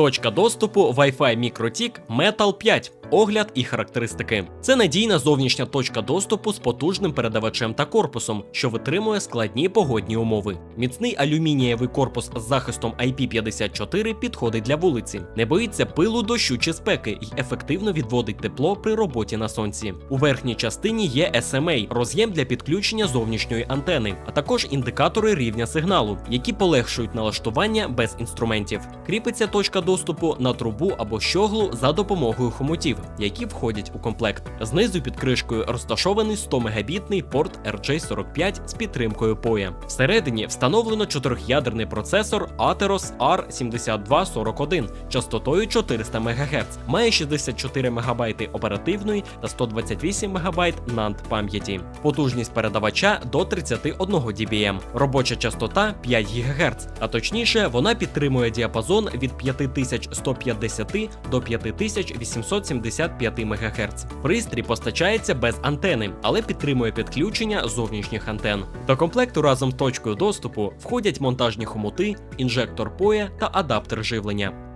Точка доступу Wi-Fi MikroTik Metal 5. Огляд і характеристики. Це надійна зовнішня точка доступу з потужним передавачем та корпусом, що витримує складні погодні умови. Міцний алюмінієвий корпус з захистом IP54 підходить для вулиці, не боїться пилу, дощу чи спеки і ефективно відводить тепло при роботі на сонці. У верхній частині є SMA, роз'єм для підключення зовнішньої антени, а також індикатори рівня сигналу, які полегшують налаштування без інструментів. Кріпиться точка доступу на трубу або щоглу за допомогою хомутів, які входять у комплект. Знизу під кришкою розташований 100 мегабітний порт RJ45 з підтримкою POE. Всередині встановлено чотирьохядерний процесор Atheros R7241 частотою 400 МГц, має 64 МБ оперативної та 128 МБ NAND пам'яті. Потужність передавача до 31 дБm. Робоча частота 5 ГГц, а точніше, вона підтримує діапазон від 5150 до 5875 МГц. Пристрій постачається без антени, але підтримує підключення зовнішніх антен. До комплекту разом з точкою доступу входять монтажні хомути, інжектор поя та адаптер живлення.